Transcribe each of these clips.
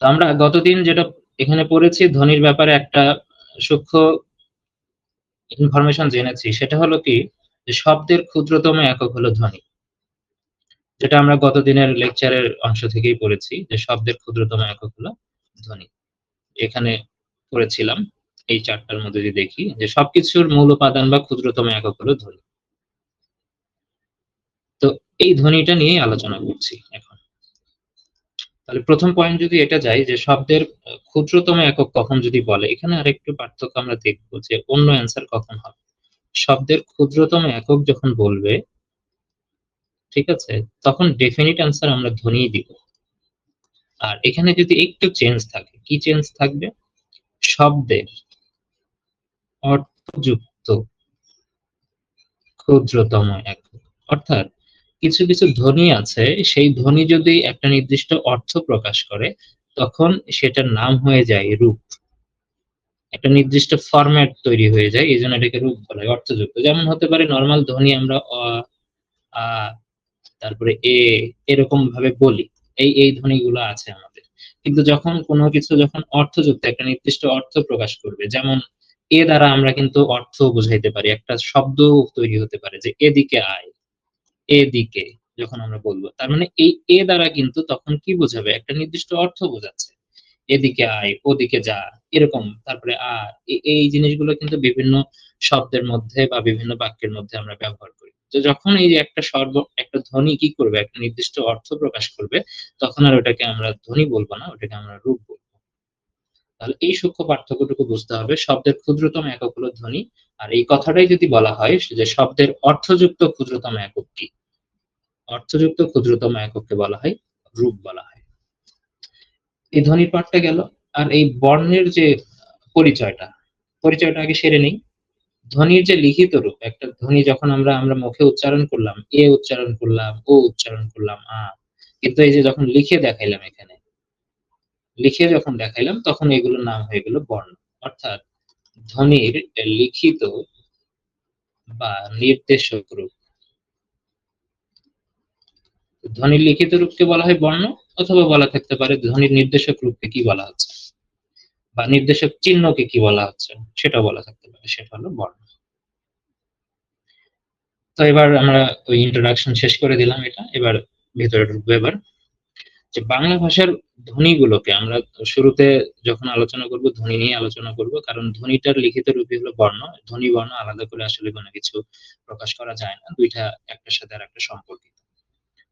তো আমরা গতদিন যেটা এখানে পড়েছি ধ্বনির ব্যাপারে একটা সূক্ষ্ম ইনফরমেশন জেনেছি। সেটা হলো কি? শব্দের ক্ষুদ্রতম একক হলো ধ্বনি। যেটা আমরা গতদিনের লেকচারের অংশ থেকেই পড়েছি, যে শব্দের ক্ষুদ্রতম একক হলো ধ্বনি। এখানে পড়েছিলাম, এই চারটার মধ্যে যদি দেখি, যে সবকিছুর মূল উপাদান বা ক্ষুদ্রতম একক হলো ধ্বনি। তো এই ধ্বনিটা নিয়ে আলোচনা করছি। এখন তাহলে প্রথম পয়েন্ট যদি এটা যাই যে শব্দের ক্ষুদ্রতম একক কখন যদি বলে, এখানে আরেকটু পার্থক্য আমরা দেখব যে অন্য অ্যান্সার কখন হবে। শব্দের ক্ষুদ্রতম একক যখন বলবে, ঠিক আছে, তখন ডেফিনিট অ্যান্সার আমরা ধ্বনি দিব। আর এখানে যদি একটু চেঞ্জ থাকে, কি চেঞ্জ থাকবে? শব্দের অর্থযুক্ত ক্ষুদ্রতম একক। অর্থাৎ কিছু কিছু ধ্বনি আছে, সেই ধ্বনি যদি একটা নির্দিষ্ট অর্থ প্রকাশ করে, তখন সেটার নাম হয়ে যায় রূপ। একটা নির্দিষ্ট ফরম্যাট তৈরি হয়ে যায়, এই জন্য এটাকে রূপ বলা হয়, অর্থযুক্ত। যেমন হতে পারে নর্মাল ধ্বনি আমরা অ তারপরে এ এরকম ভাবে বলি। এই এই ধ্বনিগুলো আছে আমাদের। কিন্তু যখন কোনো কিছু যখন অর্থযুক্ত, একটা নির্দিষ্ট অর্থ প্রকাশ করবে, যেমন এ দ্বারা আমরা কিন্তু অর্থ বুঝাইতে পারি, একটা শব্দ তৈরি হতে পারে যে এদিকে আয়। এদিকে যখন আমরা বলব, তার মানে এই এ দ্বারা কিন্তু তখন কি বোঝাবে? একটা নির্দিষ্ট অর্থ বোঝাচ্ছে। এদিকে আয়, ওদিকে যা, এরকম। তারপরে আ এই জিনিসগুলো কিন্তু বিভিন্ন শব্দের মধ্যে বা বিভিন্ন বাক্যের মধ্যে আমরা ব্যবহার করি। তো যখন এই যে একটা সর্ব, একটা ধ্বনি কি করবে? একটা নির্দিষ্ট অর্থ প্রকাশ করবে, তখন আর ওটাকে আমরা ধ্বনি বলব না, ওটাকে আমরা রূপ বলব। তাহলে এই সূক্ষ্ম পার্থক্যটুকু বুঝতে হবে। শব্দের ক্ষুদ্রতম একক হলো ধ্বনি। আর এই কথাটাই যদি বলা হয় যে শব্দের অর্থযুক্ত ক্ষুদ্রতম একক কি? অর্থযুক্ত ক্ষুদ্রতম একককে বলা হয়, রূপ বলা হয়। এই ধ্বনির পাঠটা গেল। আর এই বর্ণের যে পরিচয়টা পরিচয়টা আগে সেরে নেই। ধ্বনির যে লিখিত রূপ, একটা ধ্বনি যখন আমরা আমরা মুখে উচ্চারণ করলাম, এ উচ্চারণ করলাম, ও উচ্চারণ করলাম, আ। কিন্তু এই যে যখন লিখে দেখাইলাম এখানে লিখে যখন দেখাইলাম, তখন এগুলোর নাম হয়ে গেল বর্ণ। অর্থাৎ ধ্বনির লিখিত বা নির্দেশক রূপ। ধ্বনির লিখিত রূপকে বলা হয় বর্ণ, অথবা বলা থাকতে পারে ধ্বনির নির্দেশক রূপকে কি বলা হচ্ছে? বা নির্দেশক চিহ্নকে কি বলা হচ্ছে? সেটা বলা থাকতে পারে, সেটা হলো বর্ণ। তো এবার আমরা ওই ইন্ট্রোডাকশন শেষ করে দিলাম এটা। এবার ভিতরে ঢুকবো এবার। যে বাংলা ভাষার ধ্বনিগুলোকে আমরা শুরুতে যখন আলোচনা করব, ধ্বনি নিয়ে আলোচনা করব, কারণ ধ্বনিটার লিখিত রূপই হলো বর্ণ। ধ্বনি, বর্ণ আলাদা করে আসলে কোনো কিছু প্রকাশ করা যায় না। দুইটা, একটার সাথে আর একটা সম্পর্কিত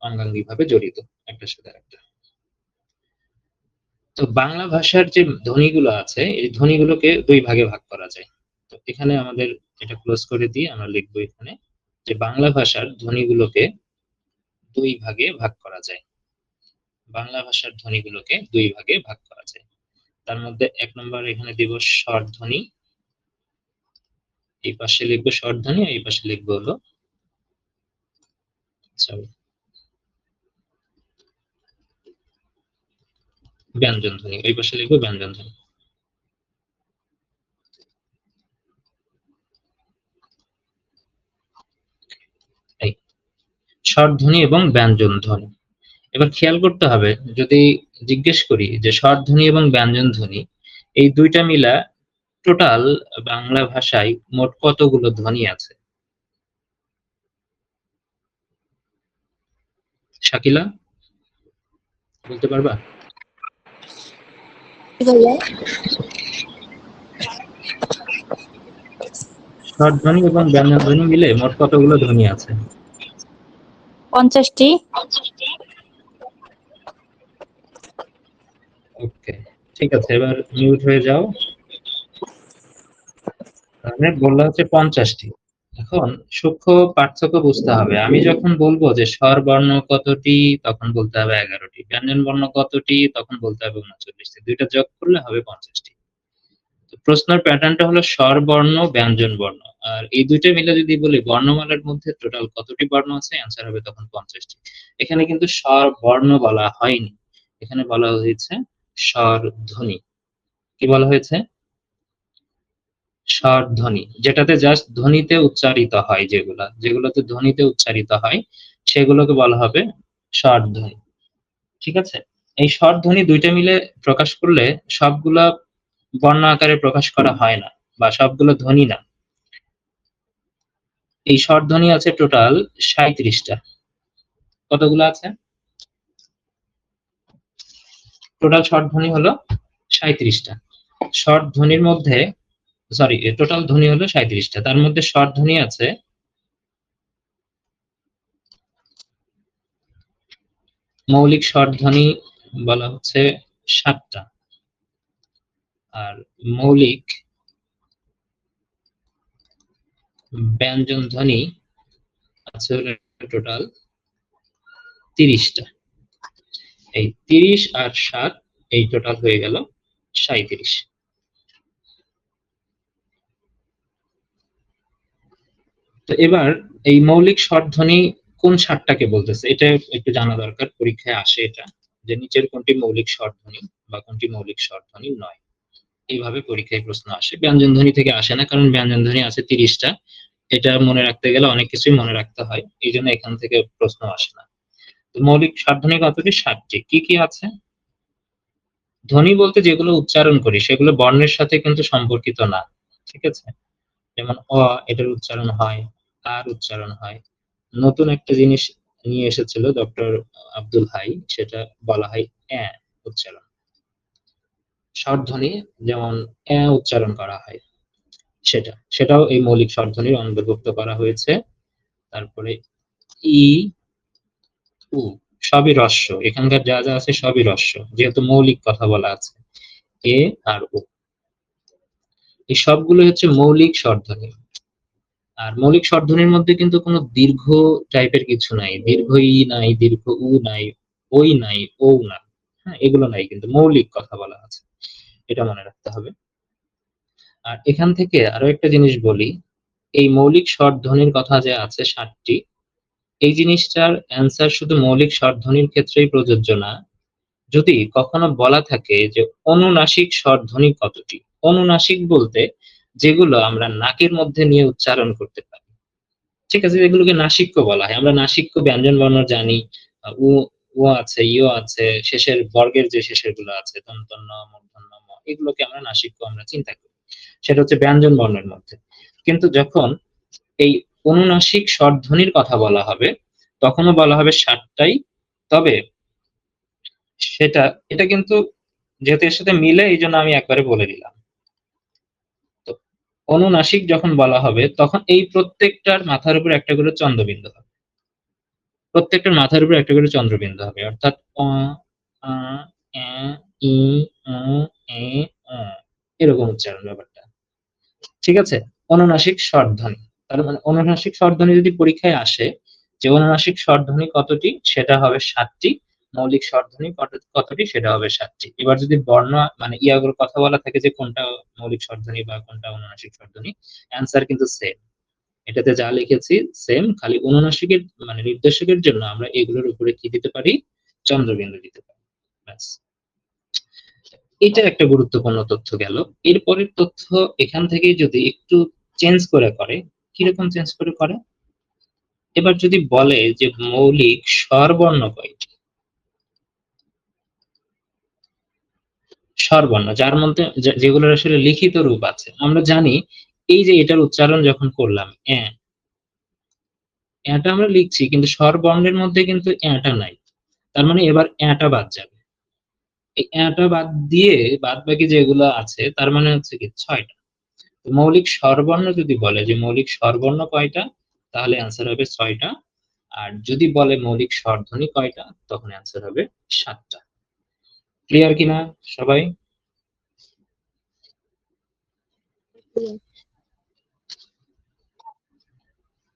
অঙ্গাঙ্গিভাবে জড়িত, একটার সাথে আর একটা তো বাংলা ভাষার যে ধ্বনিগুলো আছে, এই ধ্বনিগুলোকে দুই ভাগে ভাগ করা যায়। তো এখানে আমাদের এটা ক্লোজ করে দিয়ে আমরা লিখব এখানে যে বাংলা ভাষার ধ্বনিগুলোকে দুই ভাগে ভাগ করা যায়। বাংলা ভাষার ধ্বনিগুলোকে দুই ভাগে ভাগ করা যায়। তার মধ্যে এক নম্বর এখানে দিব স্বর ধ্বনি এই পাশে লিখব স্বর ধ্বনি এই পাশে লিখব হলো ব্যঞ্জন ধ্বনি ওই পাশে লিখব ব্যঞ্জন ধ্বনি। স্বরধ্বনি এবং ব্যঞ্জন ধ্বনি। এবার খেয়াল করতে হবে, যদি জিজ্ঞেস করি যে স্বরধ্বনি এবং ব্যঞ্জন ধ্বনি এই দুইটা মিলা টোটাল বাংলা ভাষায় মোট কতগুলো ধ্বনি আছে? শাকিলা, বলতে পারবা? স্বরধ্বনি এবং ব্যঞ্জন ধ্বনি মিলে মোট কতগুলো ধ্বনি আছে? পঞ্চাশটি। ওকে, ঠিক আছে, এবার মিউট হয়ে যাও। তাহলে বললা হচ্ছে পঞ্চাশটি। এখন সূক্ষ্ম পার্থক্য বুঝতে হবে। আমি যখন বলব যে স্বর বর্ণ কতটি, তখন বলতে হবে এগারোটি। ব্যঞ্জন বর্ণ কতটি, তখন বলতে হবে উনচল্লিশটি। দুইটা যোগ করলে হবে পঞ্চাশটি। প্রশ্নের প্যাটার্নটা হলো স্বর বর্ণ, ব্যঞ্জন বর্ণ। আর এই দুইটা মিলে যদি বলি, বর্ণমালার মধ্যে টোটাল কতটি বর্ণ আছে অ্যান্সার হবে তখন পঞ্চাশটি। এখানে কিন্তু স্বর বর্ণ বলা হয়নি। এখানে বলা হয়েছে স্বর ধ্বনি। কি বলা হয়েছে? স্বর ধ্বনি, যেটাতে জাস্ট ধ্বনিতে উচ্চারিত হয় যেগুলা। যেগুলোতে ধ্বনিতে উচ্চারিত হয়, সেগুলোকে বলা হবে স্বর ধ্বনি। ঠিক আছে? এই স্বরধ্বনি দুইটা মিলে প্রকাশ করলে সবগুলা বর্ণ আকারে প্রকাশ করা হয় না, বা সবগুলো ধ্বনি না। এই স্বরধ্বনি আছে টোটাল সাঁত্রিশটা কতগুলো আছে? টোটাল শর্ট ধ্বনি হলো সাঁত্রিশটা শর্ট ধ্বনির মধ্যে সরি টোটাল ধ্বনি হলো সাঁত্রিশটা তার মধ্যে স্বরধ্বনি আছে মৌলিক স্বরধ্বনি বলা হচ্ছে সাতটা। আর মৌলিক ব্যঞ্জন ধ্বনি আছে টোটাল তিরিশটা। এই তিরিশ আর সাত, এই টোটাল হয়ে গেল সাঁত্রিশ তো এবার এই মৌলিক স্বরধ্বনি কোন সাতটাকে বলতেছে? এটা একটু জানা দরকার, পরীক্ষায় আসে এটা, যে নিচের কোনটি মৌলিক স্বরধ্বনি বা কোনটি মৌলিক স্বরধ্বনি নয়। এইভাবে পরীক্ষায় প্রশ্ন আসে। ব্যঞ্জন ধ্বনি থেকে আসে না, কারণ ব্যঞ্জন ধ্বনি আছে তিরিশটা। এটা মনে রাখতে গেলে অনেক কিছুই মনে রাখতে হয় এই জন্য এখান থেকে প্রশ্ন আসে না। মৌলিক স্বরধ্বনি কতটি ষাটটি কি কি আছে? ধ্বনি বলতে যেগুলো উচ্চারণ করি, সেগুলো বর্ণের সাথে কিন্তু সম্পর্কিত না, ঠিক আছে? যেমন অ, এটার উচ্চারণ হয় আর উচ্চারণ হয়। নতুন একটা জিনিস নিয়ে এসেছিল ডক্টর আব্দুল হাই, সেটা বলা হয় অ্যা উচ্চারণ। স্বরধ্বনি যেমন অ্যা উচ্চারণ করা হয়, সেটা, সেটাও এই মৌলিক স্বরধ্বনির অন্তর্ভুক্ত করা হয়েছে। তারপরে ই উ, সবই রস্য এখানকার যা যা আছে সবই রস্য যেহেতু মৌলিক কথা বলা আছে। এ আর ও। এই সবগুলো হচ্ছে মৌলিক স্বরধ্বনি। আর মৌলিক স্বরধ্বনির মধ্যে কিন্তু কোনো দীর্ঘ টাইপের কিছু নাই। দীর্ঘ ই নাই, দীর্ঘ উ নাই, ওই নাই ও না হ্যাঁ এগুলো নাই কিন্তু। মৌলিক কথা বলা আছে। এটা মনে রাখতে হবে। আর এখান থেকে আরও একটা জিনিস বলি। এই মৌলিক স্বরধ্বনির কথা যে আছে ষাটটি এই জিনিসটার অ্যান্সার শুধু মৌলিক স্বরধ্বনির ক্ষেত্রেই প্রযোজ্য না। যদি কখনো বলা থাকে যে অনুনাসিক স্বরধ্বনি কতটি? অনুনাসিক বলতে যেগুলো আমরা নাকের মধ্যে নিয়ে উচ্চারণ করতে পারি। ঠিক আছে এগুলোকে নাসিক্য বলা হয়। আমরা নাসিক্য ব্যঞ্জন বর্ণ জানি। উ ও আছে ইও আছে, শেষের বর্গের যে শেষেরগুলো আছে তন্তন্য মূর্ধন্য ম, এগুলোকে আমরা নাসিক্য আমরা চিন্তা করি। সেটা হচ্ছে ব্যঞ্জন বর্ণের মধ্যে। কিন্তু যখন এই অনুনাসিক স্বরধ্বনির কথা বলা হবে, তখনও বলা হবে ষাটটাই। তবে সেটা, এটা কিন্তু যেহেতু এর সাথে মিলে, এই জন্য আমি একবারে বলে দিলাম। তো অনুনাসিক যখন বলা হবে, তখন এই প্রত্যেকটার মাথার উপর একটা করে চন্দ্রবিন্দু হবে। প্রত্যেকটার মাথার উপর একটা করে চন্দ্রবিন্দু হবে। অর্থাৎ অ ই এরকম উচ্চারণ ব্যাপারটা। ঠিক আছে? অনুনাসিক স্বরধ্বনি। তার মানে অনুনাসিক স্বরধ্বনি যদি পরীক্ষায় আসে, যে অনুনাসিক স্বরধ্বনি কতটি? সেটা হবে সাতটি। মৌলিক স্বরধ্বনি কতটি? সেটা হবে সাতটি। এবার যদি বর্ণ মানে ইয়াগুলো কথা বলা থাকে যে কোনটা মৌলিক স্বরধ্বনি বা কোনটা অনুনাসিক স্বরধ্বনি অ্যান্সার কিন্তু সেম এটাতে যা লিখেছি সেম খালি অনুনাসিকের মানে নির্দেশকের জন্য আমরা এগুলোর উপরে কি দিতে পারি? চন্দ্রবিন্দু দিতে পারি। ব্যাস। এটা একটা গুরুত্বপূর্ণ তথ্য গেল। এরপরের তথ্য এখান থেকে যদি একটু চেঞ্জ করে করে কীরকম চেঞ্জ করে করে? এবার যদি বলে যে মৌলিক স্বরবর্ণ কয়টি? স্বরবর্ণ, যার মধ্যে যেগুলোর আসলে লিখিত রূপ আছে। আমরা জানি এই যে এটার উচ্চারণ যখন করলাম এটা আমরা লিখছি, কিন্তু স্বরবর্ণের মধ্যে কিন্তু এটা নাই। তার মানে এবার এটা বাদ যাবে। এই এটা বাদ দিয়ে বাদ বাকি যেগুলো আছে, তার মানে হচ্ছে কি ছয়টা। মৌলিক স্বরবর্ণ যদি বলে যে মৌলিক স্বরবর্ণ কয়টা, তাহলে অ্যান্সার হবে ছয়টা। আর যদি বলে মৌলিক স্বরধ্বনি কয়টা, তখন অ্যান্সার হবে সাতটা। ক্লিয়ার কিনা সবাই?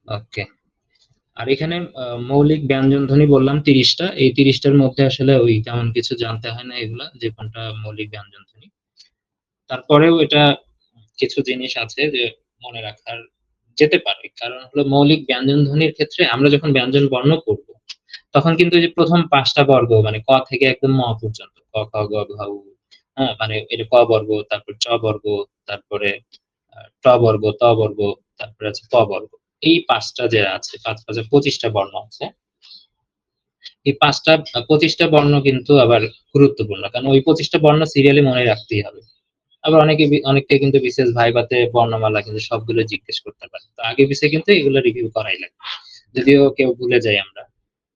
ওকে আর এখানে মৌলিক ব্যঞ্জন ধ্বনি বললাম তিরিশটা। এই তিরিশটার মধ্যে আসলে ওই তেমন কিছু জানতে হয় না এগুলা, যে কোনটা মৌলিক ব্যঞ্জন ধ্বনি তারপরেও এটা কিছু জিনিস আছে যে মনে রাখার যেতে পারে। কারণ হলো মৌলিক ব্যঞ্জন ধ্বনির ক্ষেত্রে আমরা যখন ব্যঞ্জন বর্ণ করব, তখন কিন্তু যে প্রথম পাঁচটা বর্গ মানে ক থেকে একদম ম পর্যন্ত, ক, খ, গ, ঘ, উ হ্যাঁ মানে এটা ক বর্গ, তারপর চ বর্গ, তারপরে ট বর্গ, ত বর্গ, তারপরে আছে প বর্গ। এই পাঁচটা যে আছে, পাঁচ পাঁচে পঁচিশটা বর্ণ আছে। এই পাঁচটা, পঁচিশটা বর্ণ কিন্তু আবার গুরুত্বপূর্ণ, কারণ ওই পঁচিশটা বর্ণ সিরিয়ালি মনে রাখতেই হবে। আবার অনেকে অনেকে কিন্তু বিশেষ ভাইবাতে বর্ণমালা কিন্তু সবগুলো জিজ্ঞেস করতে পারে। তো আগে পিছিয়ে কিন্তু এগুলো রিভিউ করাই লাগে যদিও কেউ ভুলে যাই আমরা।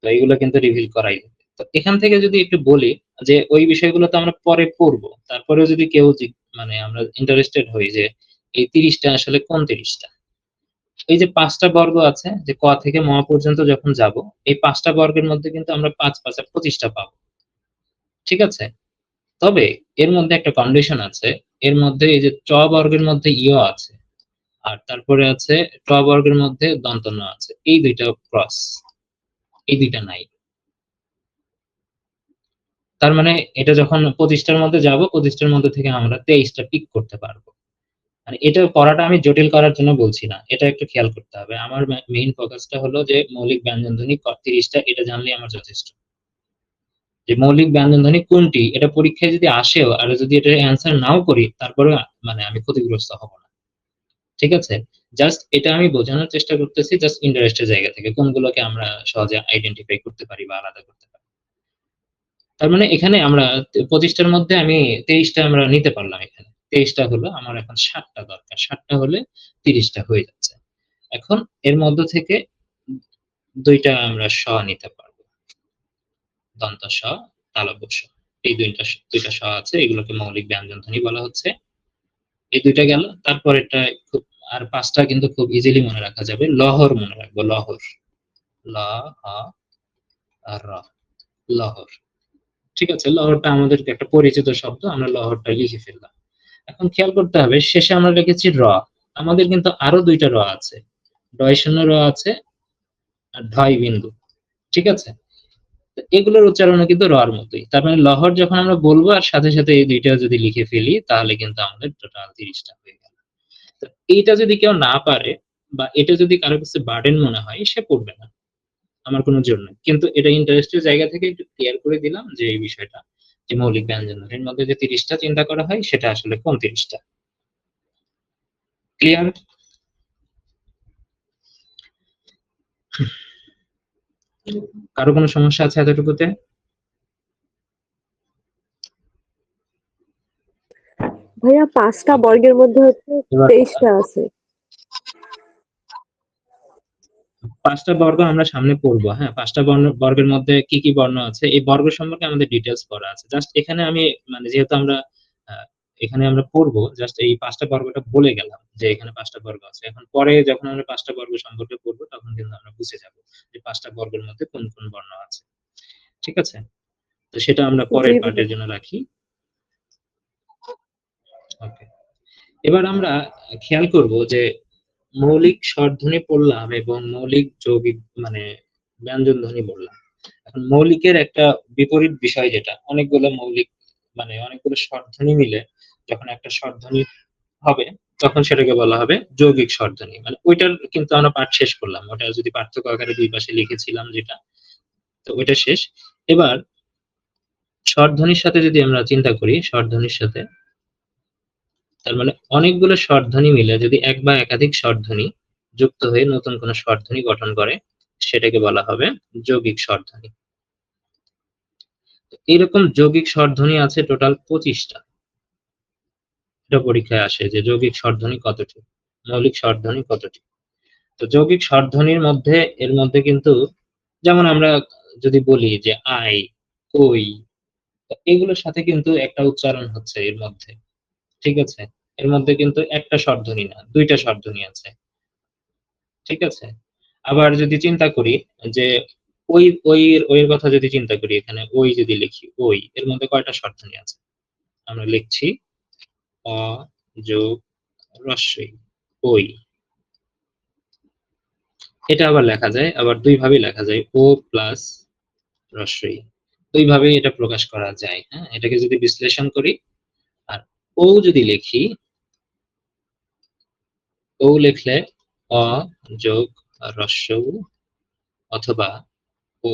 তো এগুলো কিন্তু রিভিল করাই তো এখান থেকে যদি একটু বলি যে ওই বিষয়গুলো তো আমরা পরে পড়ব। তারপরেও যদি কেউ মানে আমরা ইন্টারেস্টেড হই যে এই তিরিশটা আসলে কোন তিরিশটা? এই যে পাঁচটা বর্গ আছে, যে ক থেকে ম পর্যন্ত যখন যাব, এই পাঁচটা বর্গের মধ্যে কিন্তু আমরা পাঁচ পাঁচে পঁচিশটা পাবো। ঠিক আছে? তবে এর মধ্যে একটা কন্ডিশন আছে, এর মধ্যে এই যে চ বর্গের মধ্যে ইয় আছে, আর তারপরে আছে ট বর্গের মধ্যে দন্তন্য আছে, এই দুইটা ক্রস এই দুইটা নাই। তার মানে এটা যখন পঁচিশটার মধ্যে যাব পঁচিশটার মধ্যে থেকে আমরা তেইশটা পিক করতে পারব। মানে এটা করাটা আমি জটিল করার জন্য বলছি না, এটা একটু খেয়াল করতে হবে। আমার মেইন ফোকাসটা হলো যে মৌলিক ব্যঞ্জন ধ্বনি তিরিশটা, এটা জানলে আমার যথেষ্ট। যে মৌলিক ব্যঞ্জন ধ্বনি কোনটি? এটা পরীক্ষায় যদি আসেও, আর যদি এটা অ্যান্সার নাও করি, তারপরে মানে আমি ক্ষতিগ্রস্ত হব না। ঠিক আছে? জাস্ট এটা আমি বোঝানোর চেষ্টা করতেছি জাস্ট ইন্টারেস্টের জায়গা থেকে, কোনগুলোকে আমরা সহজে আইডেন্টিফাই করতে পারি বা আলাদা করতে পারি। তার মানে এখানে আমরা পঁচিশটার মধ্যে আমি তেইশটা আমরা নিতে পারলাম এখানে। তেইশটা হলো আমার এখন ষাটটা দরকার। ষাটটা হলে তিরিশটা হয়ে যাচ্ছে। এখন এর মধ্য থেকে দুইটা আমরা স নিতে পারব। দন্ত স, তালব্য এই দুইটা দুইটা স আছে, এগুলোকে মৌলিক ব্যঞ্জন ধ্বনি বলা হচ্ছে। এই দুইটা গেল তারপর এটা খুব আর পাঁচটা কিন্তু খুব ইজিলি মনে রাখা যাবে। লহর মনে রাখব, লহর। ল লহর। ঠিক আছে, লহরটা আমাদেরকে একটা পরিচিত শব্দ, আমরা লহরটা লিখে ফেললাম। এখন খেয়াল করতে হবে, শেষে আমরা লিখেছি র। আমাদের কিন্তু আরও দুইটা র আছে। ডয় শূন্য র আছে, আর ঢয় বিন্দু। ঠিক আছে? এগুলোর উচ্চারণও কিন্তু রর মতোই। তার মানে লহর যখন আমরা বলব আর সাথে সাথে এই দুইটা যদি লিখে ফেলি, তাহলে কিন্তু আমাদের টোটাল তিরিশটা হয়ে গেল। তো এইটা যদি কেউ না পারে বা এটা যদি কারও কাছে বার্ডেন মনে হয়, সে পড়বে না। আমার কোনো জন্য কিন্তু এটা ইন্টারেস্টের জায়গা থেকে একটু ক্লিয়ার করে দিলাম যে এই বিষয়টা, যে মৌলিক ব্যঞ্জন এর মধ্যে যে তিরিশটা চিন্তা করা হয়, সেটা আসলে কোন তিরিশটা? ক্লিয়ার কারও কোনো সমস্যা আছে এতটুকুতে? ভাইয়া পাঁচটা বর্গের মধ্যে হচ্ছে তেইশটা আছে। পাঁচটা বর্গ আমরা সামনে পড়ব হ্যাঁ? পাঁচটা বর্ণ বর্গের মধ্যে কি কি বর্ণ আছে? এই বর্গ সম্পর্কে আমাদের ডিটেলস করা আছে। জাস্ট এখানে আমি মানে যেহেতু আমরা এখানে আমরা পড়ব জাস্ট এই পাঁচটা বর্গটা বলে গেলাম যে এখানে পাঁচটা বর্গ আছে। এখন পরে যখন আমরা পাঁচটা বর্গ সম্পর্কে পড়ব তখন কিন্তু আমরা বুঝে যাব যে পাঁচটা বর্গের মধ্যে কোন কোন বর্ণ আছে। ঠিক আছে? তো সেটা আমরা পরের পার্টের জন্য রাখি। ওকে এবার আমরা খেয়াল করব যে মৌলিক স্বরধ্বনি পড়লাম এবং মৌলিক যৌগিক মানে ব্যঞ্জন ধ্বনি বললাম। এখন মৌলিকের একটা বিপরীত বিষয় যেটা অনেকগুলো মৌলিক মানে অনেকগুলো স্বরধ্বনি মিলে যখন একটা স্বরধ্বনি হবে, তখন সেটাকে বলা হবে যৌগিক স্বরধ্বনি মানে ওইটার কিন্তু আমরা পাঠ শেষ করলাম। ওটা যদি পার্থক্য আকারে দুই পাশে লিখেছিলাম যেটা, তো ওইটা শেষ। এবার স্বরধ্বনির সাথে যদি আমরা চিন্তা করি স্বরধ্বনির সাথে, তার মানে অনেকগুলো স্বরধ্বনি মিলে যদি এক বা একাধিক স্বরধ্বনি যুক্ত হয়ে নতুন কোনো স্বরধ্বনি গঠন করে, সেটাকে বলা হবে যৌগিক স্বরধ্বনি এরকম যৌগিক স্বরধ্বনি আছে টোটাল পঁচিশটা। পরীক্ষায় আসে যে যৌগিক স্বরধ্বনি কতটি? মৌলিক স্বরধ্বনি কতটি? তো যৌগিক স্বরধ্বনির মধ্যে, এর মধ্যে কিন্তু যেমন আমরা যদি বলি যে আই, কই এগুলোর সাথে কিন্তু একটা উচ্চারণ হচ্ছে এর মধ্যে, ঠিক আছে? এর মধ্যে কিন্তু একটা স্বরধ্বনি না, দুইটা স্বরধ্বনি আছে, ঠিক আছে? আবার যদি চিন্তা করি যে ওই ওই ওই কথা যদি চিন্তা করি এখানে, ওই যদি লিখি, ওই, এর মধ্যে কয়টা স্বরধ্বনি আছে? আমরা লিখছি অ যোগ রস্বই এটা আবার লেখা যায়, আবার দুই ভাবে লেখা যায়, ও প্লাস রস্বই দুই ভাবে এটা প্রকাশ করা যায় হ্যাঁ? এটাকে যদি বিশ্লেষণ করি, আর ও যদি লিখি, ও লিখলে অ যোগ রস্য অথবা ও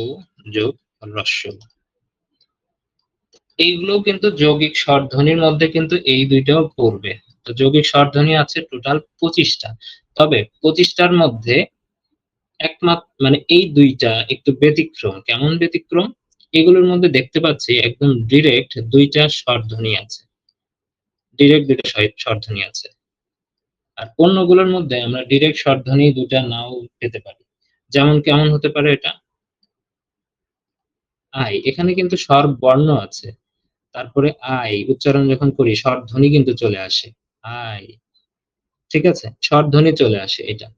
যোগ রস্য এইগুলো কিন্তু যৌগিক স্বরধ্বনির মধ্যে কিন্তু এই দুইটাও পড়বে। তো যৌগিক স্বরধ্বনি আছে টোটাল পঁচিশটা। তবে পঁচিশটার মধ্যে একমাত্র মানে এই দুইটা একটু ব্যতিক্রম। কেমন ব্যতিক্রম? এগুলোর মধ্যে দেখতে পাচ্ছি একদম ডিরেক্ট দুইটা স্বরধ্বনি আছে। ডিরেক্ট দুইটা স্বরধ্বনি আছে। আর অন্যগুলোর মধ্যে আমরা ডিরেক্ট স্বরধ্বনি দুটা নাও পেতে পারি। যেমন কেমন হতে পারে এটা? আই, এখানে কিন্তু স্বর বর্ণ আছে। তারপরে আই, উচ্চারণ যখন করি স্বরধ্বনি কিন্তু চলে আসে। আই, ঠিক আছে? স্বরধ্বনি চলে আসে এটা।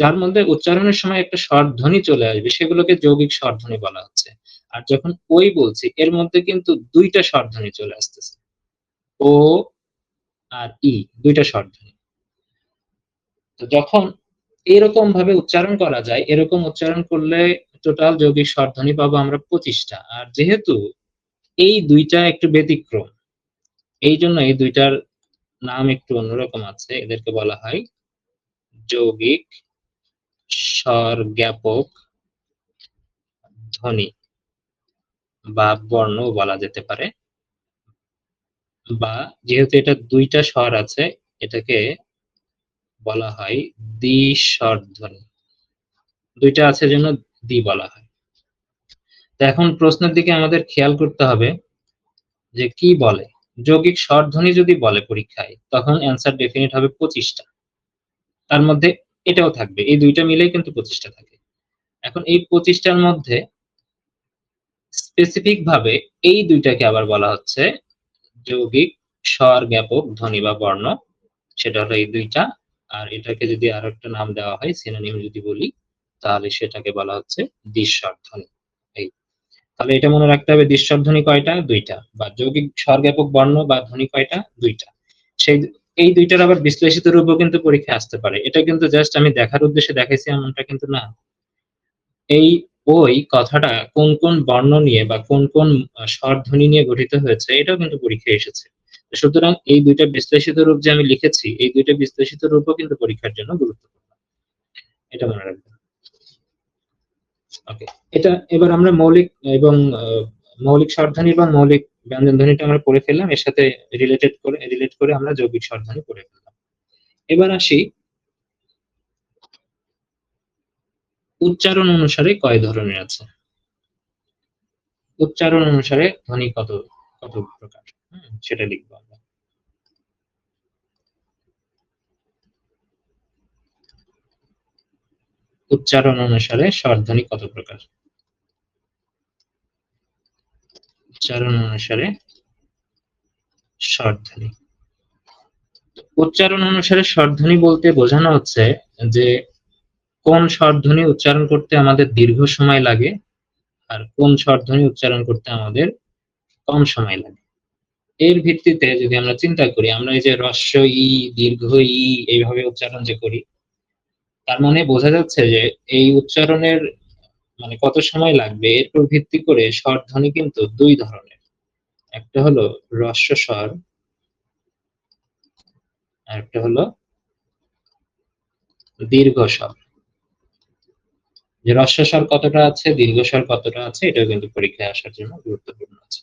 যার মধ্যে উচ্চারণের সময় একটা স্বরধ্বনি চলে আসবে, সেগুলোকে যৌগিক স্বরধ্বনি বলা হচ্ছে। আর যখন ওই বলছি, এর মধ্যে কিন্তু দুইটা স্বরধ্বনি চলে আসতেছে। ও আর ই, দুইটা স্বরধ্বনি তো যখন এরকম ভাবে উচ্চারণ করা যায়, এরকম উচ্চারণ করলে টোটাল যৌগিক স্বরধ্বনি পাবো আমরা পঁচিশটা। আর যেহেতু এই দুইটা একটু ব্যতিক্রম। এই জন্য এই দুইটার নাম একটু অন্যরকম আছে, এদেরকে বলা হয় যৌগিক স্বর জ্ঞাপক ধ্বনি বা বর্ণ বলা যেতে পারে। বা যেহেতু এটা দুইটা স্বর আছে, এটাকে বলা হয় দ্বিস্বর ধ্বনি দুইটা আছে জন্য দ্বি বলা হয়। তো এখন প্রশ্নের দিকে আমাদের খেয়াল করতে হবে যে কি বলে। যৌগিক স্বরধ্বনি যদি বলে পরীক্ষায়, তখন অ্যান্সার ডেফিনিট হবে পঁচিশটা। তার মধ্যে এটাও থাকবে, এই দুইটা মিলেই কিন্তু পঁচিশটা থাকে। এখন এই পঁচিশটার মধ্যে স্পেসিফিক ভাবে এই দুইটাকে আবার বলা হচ্ছে যৌগিক স্বর জ্ঞাপক ধ্বনি বা বর্ণ। সেটা হলো এই দুইটা, আর এটাকে যদি আরও একটা নাম দেওয়া হয় সিনোনিম যদি বলি, তাহলে সেটাকে বলা হচ্ছে দ্বিস্বর ধ্বনি তাহলে এটা মনে রাখতে হবে দ্বিস্বর ধ্বনি কয়টা? দুইটা। বা যৌগিক স্বরজ্ঞাপক বর্ণ বা ধ্বনি কয়টা? দুইটা। সেই এই দুইটার আবার বিশ্লেষিত রূপও কিন্তু পরীক্ষায় আসতে পারে। এটা কিন্তু জাস্ট আমি দেখার উদ্দেশ্যে দেখাইছি এমনটা কিন্তু না। এই ওই কথাটা কোন কোন বর্ণ নিয়ে বা কোন কোন আহ, স্বরধ্বনি নিয়ে গঠিত হয়েছে এটাও কিন্তু পরীক্ষায় এসেছে। সুতরাং এই দুইটা বিশ্লেষিত রূপ যে আমি লিখেছি এই দুইটা বিশ্লেষিত রূপও কিন্তু পরীক্ষার জন্য গুরুত্বপূর্ণ। এটা মনে রাখবেন। ওকে এটা এবার আমরা মৌলিক এবং মৌলিক স্বরধ্বনি এবং মৌলিক ব্যঞ্জন ধ্বনিটা আমরা পড়ে ফেললাম, এর সাথে রিলেটেড করে রিলেট করে আমরা যৌগিক স্বরধ্বনি পড়ে ফেললাম। এবার আসি উচ্চারণ অনুসারে কয় ধরনের আছে? উচ্চারণ অনুসারে ধ্বনি কত কত প্রকার? সেটা লিখব উচ্চারণ অনুসারে স্বরধ্বনি কত প্রকার? উচ্চারণ অনুসারে স্বরধ্বনি উচ্চারণ অনুসারে স্বরধ্বনি বলতে বোঝানো হচ্ছে যে কোন স্বরধ্বনি উচ্চারণ করতে আমাদের দীর্ঘ সময় লাগে আর কোন স্বরধ্বনি উচ্চারণ করতে আমাদের কম সময় লাগে। এর ভিত্তিতে যদি আমরা চিন্তা করি, আমরা এই যে হ্রস্ব ই, দীর্ঘ ই এইভাবে উচ্চারণ যে করি তার মানে বোঝা যাচ্ছে যে এই উচ্চারণের মানে কত সময় লাগবে এর উপর ভিত্তি করে স্বরধ্বনি কিন্তু দুই ধরনের। একটা হলো হ্রস্ব স্বর, আর একটা হলো দীর্ঘ স্বর। যে হ্রস্ব স্বর কতটা আছে, দীর্ঘ স্বর কতটা আছে, এটাও কিন্তু পরীক্ষায় আসার জন্য গুরুত্বপূর্ণ আছে।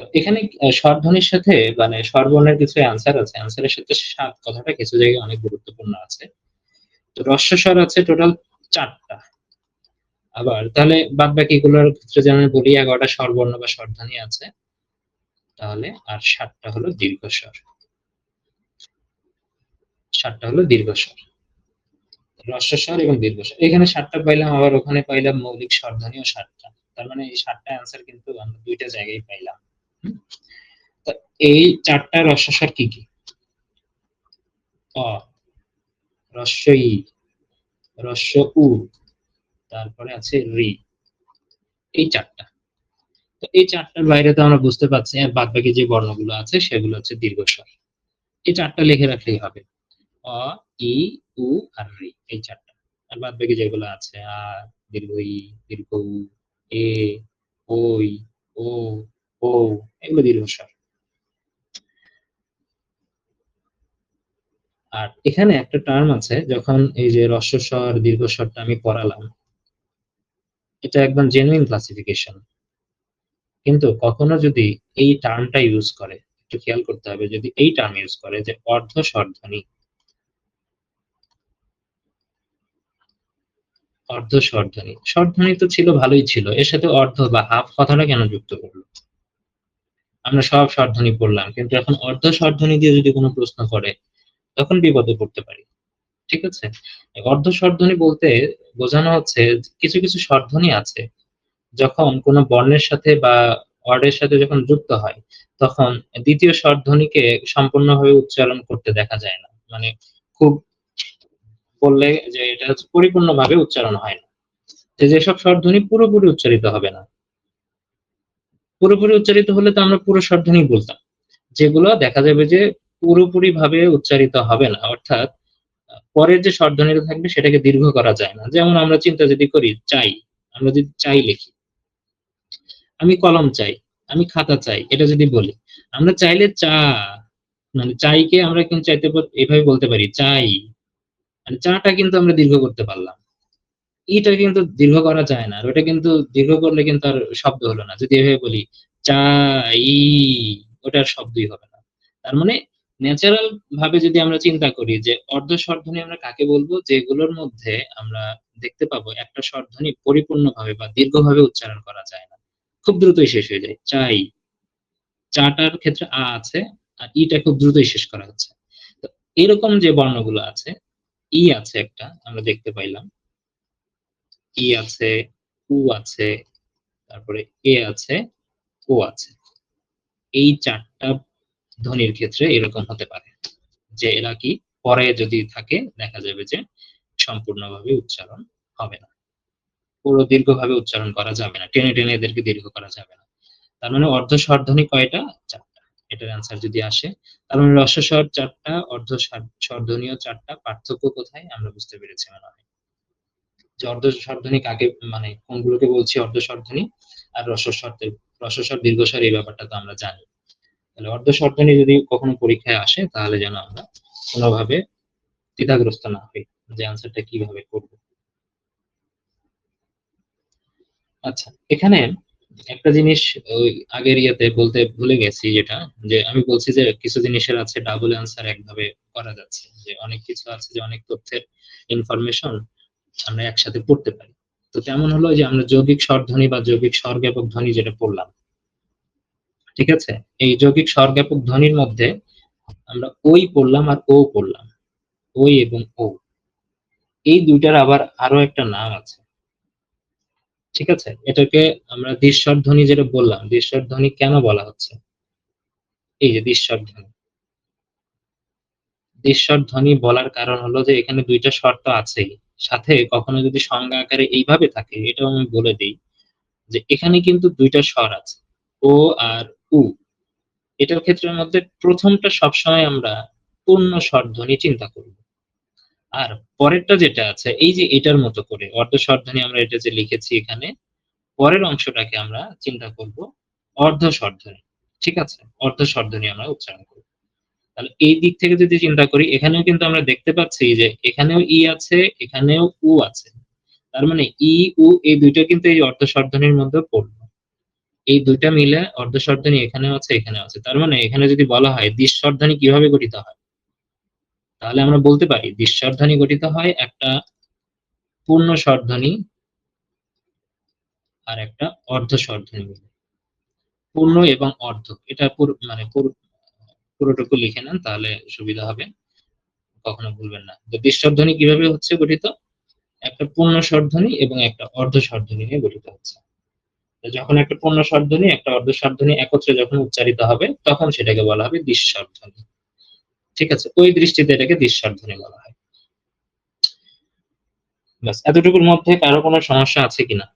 তো এখানে স্বরধ্বনির সাথে মানে স্বরবর্ণের কিছু অ্যান্সার আছে। অ্যান্সারের সাথে সাত কথাটা কিছু জায়গায় অনেক গুরুত্বপূর্ণ আছে। তো হ্রস্ব স্বর আছে টোটাল চারটা। আবার তাহলে বাদ বাকি গুলোর ক্ষেত্রে যেমন বলি, এগারোটা স্বরবর্ণ বা স্বরধ্বনি আছে, তাহলে আর সাতটা হলো দীর্ঘস্বর সাতটা হলো দীর্ঘস্বর হ্রস্বস্বর এবং দীর্ঘস্বর এখানে সাতটা পাইলাম, আবার ওখানে পাইলাম মৌলিক স্বরধ্বনিও সাতটা। তার মানে এই সাতটা অ্যান্সার কিন্তু আমরা দুইটা জায়গায় পাইলাম। এই চারটা হ্রস্বস্বর কি কি? অ হ্রস্ব ই হ্রস্ব উ, তারপরে আছে রি। এই চারটা। তো এই চারটার বাইরে তো আমরা বুঝতে পারছি আর বাদ বাকি যে বর্ণগুলো আছে, সেগুলো হচ্ছে দীর্ঘস্বর। এই চারটা লিখে রাখলেই হবে। অ, ই, উ আর রি, এই চারটা। আর বাদ বাকি যেগুলো আছে, আ, দীর্ঘ ই, দীর্ঘ উ, এ ওই ও ও এগুলো দীর্ঘস্বর। আর এখানে একটা টার্ম আছে, যখন এই যে হ্রস্বস্বর দীর্ঘস্বরটা আমি পড়ালাম, এটা একদম জেনুইন ক্লাসিফিকেশন কিন্তু কখনো যদি এই টার্মটা ইউজ করে, একটু খেয়াল করতে হবে, যদি এই টার্ম ইউজ করে যে অর্ধ স্বরধ্বনি অর্ধ স্বরধ্বনি স্বরধ্বনি তো ছিল, ভালোই ছিল, এর সাথে অর্ধ বা হাফ কথাটা কেন যুক্ত করল? আমরা সব স্বরধ্বনি পড়লাম, কিন্তু এখন অর্ধ স্বরধ্বনি দিয়ে যদি কোনো প্রশ্ন করে তখন বিপদে পড়তে পারি। ঠিক আছে? অর্ধ স্বরধ্বনি বলতে বোঝানো হচ্ছে কিছু কিছু স্বরধ্বনি আছে, যখন কোনো বর্ণের সাথে বা ওয়ার্ডের সাথে যখন যুক্ত হয়, তখন দ্বিতীয় স্বরধ্বনিকে সম্পূর্ণভাবে উচ্চারণ করতে দেখা যায় না। মানে খুব বললে যে এটা পরিপূর্ণভাবে উচ্চারণ হয় না। যে যেসব স্বরধ্বনি পুরোপুরি উচ্চারিত হবে না, পুরোপুরি উচ্চারিত হলে তো আমরা পুরো স্বরধ্বনি বলতাম। যেগুলো দেখা যাবে যে পুরোপুরি ভাবে উচ্চারিত হবে না। অর্থাৎ, পরের যে স্বরধ্বনিটা থাকবে সেটাকে দীর্ঘ করা যায় না। যেমন আমরা চিন্তা যদি করি, চাই, আমরা যদি চাই লিখি, আমি কলম চাই, আমি খাতা চাই, এটা যদি বলি, আমরা চাইলে চা মানে চাইকে আমরা কিন্তু চাইতে এভাবে বলতে পারি, চাই। মানে চাটা কিন্তু আমরা দীর্ঘ করতে পারলাম। ইটা কিন্তু দীর্ঘ করা যায় না, আর ওটা কিন্তু দীর্ঘ করলে কিন্তু আর শব্দ হলো না। যদি এভাবে বলি, চাই, ওটার শব্দই হবে না। তার মানে ন্যাচারাল ভাবে যদি আমরা চিন্তা করি যে অর্ধ স্বরধ্বনি আমরা কাকে বলব? যেগুলোর মধ্যে আমরা দেখতে পাবো একটা স্বরধ্বনি পরিপূর্ণভাবে বা দীর্ঘভাবে উচ্চারণ করা যায় না। খুব দ্রুতই শেষ হয়ে যায়। চাই। চাটার ক্ষেত্রে আ আছে আর ইটা খুব দ্রুতই শেষ করা হচ্ছে। তো এরকম যে বর্ণগুলো আছে, ই আছে একটা, আমরা দেখতে পাইলাম। ই আছে, উ আছে, তারপরে এ আছে, ও আছে। এই চারটা ধ্বনির ক্ষেত্রে এরকম হতে পারে। যে এরা কি পরে যদি থাকে, দেখা যাবে যে সম্পূর্ণভাবে উচ্চারণ হবে না। পুরো দীর্ঘভাবে উচ্চারণ করা যাবে না। টেনে টেনে এদেরকে দীর্ঘ করা যাবে না। তার মানে অর্ধ স্বরধ্বনি কয়টা? চারটা। এটার অ্যান্সার যদি আসে, তার মানে রস্ব স্বর চারটা অর্ধ স্বর- স্বরধ্বনিও চারটা। পার্থক্য কোথায়? আমরা বুঝতে পেরেছি মনে হয়। যে অর্ধ স্বরধ্বনি কাকে মানে কোনগুলোকে বলছি? অর্ধ স্বরধ্বনি আর রস্ব স্বর রস্ব স্বর দীর্ঘ স্বর এই ব্যাপারটা তো আমরা জানি। তাহলে অর্ধ স্বরধ্বনি যদি কখনো পরীক্ষায় আসে, তাহলে যেন আমরা কোনোভাবে দ্বিধাগ্রস্ত না হই। যে আনসারটা কীভাবে করব। আচ্ছা এখানে একটা জিনিস ওই আগের ইয়েতে বলতে ভুলে গেছি যেটা, যে আমি বলছি যে কিছু জিনিসের আছে ডাবল অ্যান্সার একভাবে করা যাচ্ছে, যে অনেক কিছু আছে যে অনেক তথ্যের ইনফরমেশন আমরা একসাথে পড়তে পারি। তো তেমন হলো যে আমরা যৌগিক স্বরধ্বনি বা যৌগিক স্বরজ্ঞাপক ধ্বনি যেটা পড়লাম ঠিক আছে? এই যৌগিক স্বরজ্ঞাপক ধ্বনির মধ্যে আমরা ওই পড়লাম আর ও পড়লাম। ওই এবং ও এই দুইটার আবার আরও একটা নাম আছে। ঠিক আছে? এটাকে আমরা দৃশ্যর ধ্বনি যেটা বললাম, দৃশ্যর ধ্বনি কেন বলা হচ্ছে? এই যে দৃশ্যর ধ্বনি। দৃশ্যর ধ্বনি বলার কারণ হলো যে এখানে দুইটা শর্ত আছেই। সাথে কখনো যদি সংজ্ঞা আকারে এইভাবে থাকে, এটাও আমি বলে দিই যে এখানে কিন্তু দুইটা স্বর আছে। ও আর উ। এটার ক্ষেত্রের মধ্যে প্রথমটা সবসময় আমরা পূর্ণ স্বরধ্বনি চিন্তা করব। আর পরেরটা যেটা আছে, এই যে এটার মতো করে অর্ধ স্বরধ্বনি আমরা এটা যে লিখেছি এখানে, পরের অংশটাকে আমরা চিন্তা করব অর্ধ স্বরধ্বনি ঠিক আছে? অর্ধ স্বরধ্বনি আমরা উচ্চারণ করব। তাহলে এই দিক থেকে যদি চিন্তা করি, এখানেও কিন্তু আমরা দেখতে পাচ্ছি যে এখানেও ই আছে, এখানেও উ আছে। তার মানে ই, উ, এই দুইটা কিন্তু এই অর্ধ স্বরধ্বনির মধ্যে পড়ল। এই দুইটা মিলে অর্ধ স্বরধ্বনি এখানেও আছে এখানে আছে। তার মানে এখানে যদি বলা হয় দ্বিস্বরধ্বনি কীভাবে গঠিত হয়? তাহলে আমরা বলতে পারি দ্বিস্বরধ্বনি গঠিত হয় একটা পূর্ণ স্বরধ্বনি আর একটা অর্ধ স্বরধ্বনি মিলে। পূর্ণ এবং অর্ধ, এটা মানে পুরো- পুরোটুকু লিখে নেন, তাহলে সুবিধা হবে। কখনো ভুলবেন না। তো দ্বিস্বরধ্বনি কীভাবে হচ্ছে গঠিত? একটা পূর্ণ স্বরধ্বনি এবং একটা অর্ধ স্বরধ্বনি নিয়ে গঠিত হচ্ছে। যখন একটা পূর্ণ স্বরধ্বনি একটা অর্ধ স্বরধ্বনি একত্রে যখন উচ্চারিত হবে, তখন সেটাকে বলা হবে দ্বিস্বরধ্বনি ঠিক আছে? ওই দৃষ্টিতে এটাকে দ্বিস্বরধ্বনি বলা হয়। ব্যাস, এতটুকুর মধ্যে কারও কোনো সমস্যা আছে কিনা?